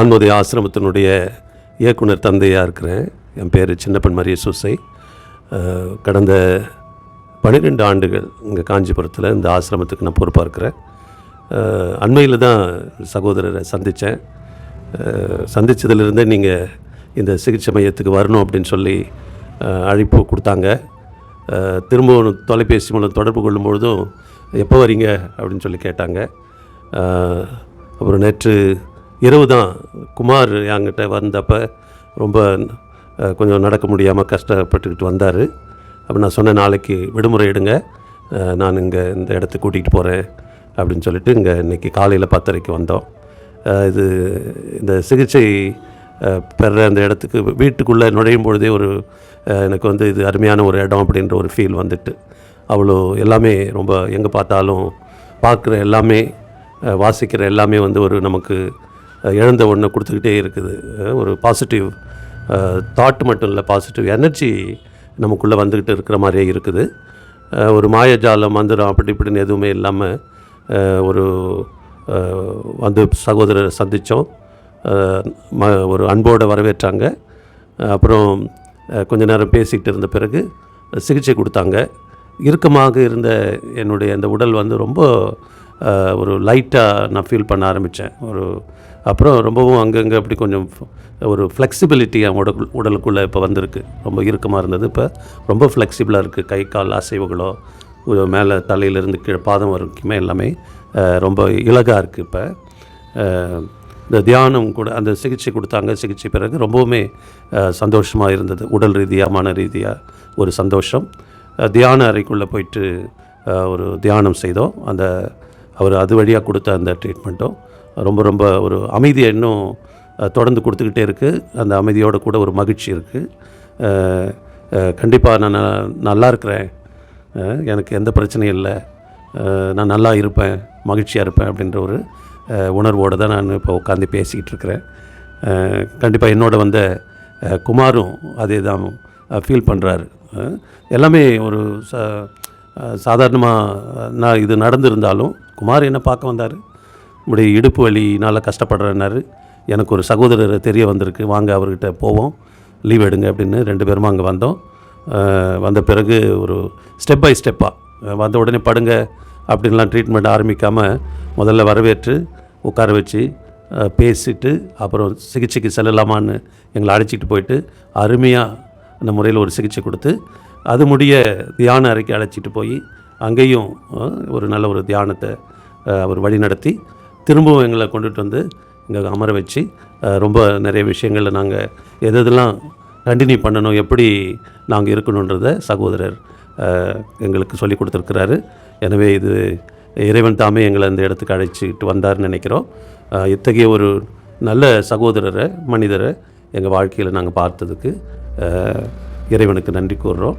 ஆன்மோதய ஆசிரமத்தினுடைய இயக்குனர் தந்தையாக இருக்கிறேன். என் பேர் சின்னப்பன் மரிய சூசை கடந்த பன்னிரெண்டு ஆண்டுகள் இங்கே காஞ்சிபுரத்தில் இந்த ஆசிரமத்துக்கு நான் பொறுப்பாக இருக்கிறேன். அண்மையில் தான் சகோதரரை சந்தித்தேன் சந்தித்ததுலேருந்தே நீங்கள் இந்த சிகிச்சை மையத்துக்கு வரணும் அப்படின்னு சொல்லி அழைப்பு கொடுத்தாங்க. திரும்பவும் தொலைபேசி மூலம் தொடர்பு கொள்ளும்பொழுதும் எப்போ வரீங்க? அப்படின்னு சொல்லி கேட்டாங்க. அப்புறம் நேற்று இரவு தான் குமார் என்கிட்ட வந்தப்போ ரொம்ப கொஞ்சம் நடக்க முடியாமல் கஷ்டப்பட்டுக்கிட்டு வந்தார். அப்போ நான் சொன்ன நாளைக்கு விடுமுறை எடுங்க. நான் இங்கே இந்த இடத்துக்கு கூட்டிகிட்டு போகிறேன் அப்படின்னு சொல்லிட்டு இங்கே இன்றைக்கி காலையில் பத்தரைக்கு வந்தோம். இது இந்த சிகிச்சை பெற அந்த இடத்துக்கு வீட்டுக்குள்ளே நுழையும் பொழுதே ஒரு எனக்கு வந்து இது அருமையான ஒரு இடம் அப்படின்ற ஒரு ஃபீல் வந்துட்டு. அவ்வளோ எல்லாமே ரொம்ப எங்கே பார்த்தாலும் பார்க்குற எல்லாமே வாசிக்கிற எல்லாமே வந்து ஒரு நமக்கு இழந்த ஒன்று கொடுத்துக்கிட்டே இருக்குது. ஒரு பாசிட்டிவ் தாட் மட்டும் இல்லை பாசிட்டிவ் எனர்ஜி நமக்குள்ளே வந்துக்கிட்டு இருக்கிற மாதிரியே இருக்குது. ஒரு மாயஜாலம் மந்திரம் அப்படி இப்படின்னு எதுவுமே இல்லாமல் ஒரு வந்து சகோதரரை சந்தித்தோம் ம ஒரு அன்போடு வரவேற்றாங்க. அப்புறம் கொஞ்ச நேரம் பேசிக்கிட்டு இருந்த பிறகு சிகிச்சை கொடுத்தாங்க. இறுக்கமாக இருந்த என்னுடைய அந்த உடல் வந்து ரொம்ப ஒரு லைட்டாக நான் ஃபீல் பண்ண ஆரம்பித்தேன் ஒரு அப்புறம் ரொம்பவும் அங்கங்கே அப்படி கொஞ்சம் ஒரு ஃப்ளெக்சிபிலிட்டி என் உடல் உடலுக்குள்ளே இப்போ வந்திருக்கு. ரொம்ப இறுக்கமாக இருந்தது. இப்போ ரொம்ப ஃப்ளெக்சிபிளாக இருக்குது கை கால் அசைவுகளோ மேலே தலையிலேருந்து கீழே பாதம் வரைக்குமே எல்லாமே ரொம்ப இலகாக இருக்குது இப்போ. இந்த தியானம் கூட அந்த சிகிச்சை கொடுத்தாங்க. சிகிச்சை பிறகு ரொம்பவுமே சந்தோஷமாக இருந்தது. உடல் ரீதியாக மன ரீதியாக ஒரு சந்தோஷம். தியான அறைக்குள்ளே போயிட்டு ஒரு தியானம் செய்தோம். அந்த அவர் அது வழியாக கொடுத்த அந்த ட்ரீட்மெண்ட்டும் ரொம்ப ரொம்ப ஒரு அமைதியை இன்னும் தொடர்ந்து கொடுத்துக்கிட்டே இருக்குது அந்த அமைதியோட கூட ஒரு மகிழ்ச்சி இருக்குது கண்டிப்பாக நான் நல்லா இருக்கிறேன். எனக்கு எந்த பிரச்சனையும் இல்லை. நான் நல்லா இருப்பேன் மகிழ்ச்சியாக இருப்பேன் அப்படின்ற ஒரு உணர்வோடு தான் நான் இப்போ உட்காந்து பேசிக்கிட்டு இருக்கிறேன். கண்டிப்பாக என்னோட வந்த குமாரும் அதே தான் ஃபீல் பண்ணுறாரு எல்லாமே ஒரு ச சாதாரணமாக நான் இது நடந்திருந்தாலும் குமார் என்ன பார்க்க வந்தார்? இப்படி இடுப்பு வலினால் கஷ்டப்படுறேன்னாரு. எனக்கு ஒரு சகோதரர் தெரிய வந்திருக்கு. வாங்க அவர்கிட்ட போவோம். லீவ் எடுங்க அப்படின்னு ரெண்டு பேரும் அங்கே வந்தோம். வந்த பிறகு ஒரு ஸ்டெப் பை ஸ்டெப்பாக வந்த உடனே படுங்க அப்படின்லாம் ட்ரீட்மெண்ட் ஆரம்பிக்காமல் முதல்ல வரவேற்று உட்கார வச்சு பேசிட்டு அப்புறம் சிகிச்சைக்கு செல்லலாமான்னு எங்களை அழைச்சிட்டு போயிட்டு அருமையாக அந்த முறையில் ஒரு சிகிச்சை கொடுத்து அது முடிய தியான அறைக்கு அழைச்சிட்டு போய் அங்கேயும் ஒரு நல்ல ஒரு தியானத்தை அவர் வழிநடத்தி திரும்பவும் எங்களை கொண்டுட்டு வந்து இங்கே அமர வச்சு ரொம்ப நிறைய விஷயங்களில் நாங்கள் எது எதெல்லாம் கண்டினியூ பண்ணணும் எப்படி நாங்கள் இருக்கணுன்றத சகோதரர் எங்களுக்கு சொல்லி கொடுத்துருக்கிறாரு. எனவே இது இறைவன் தாமே எங்களை அந்த இடத்துக்கு அழைச்சிட்டு வந்தார்னு நினைக்கிறோம். இத்தகைய ஒரு நல்ல சகோதரரை மனிதரை எங்கள் வாழ்க்கையில் நாங்கள் பார்த்ததுக்கு இறைவனுக்கு நன்றி கூறுறோம்.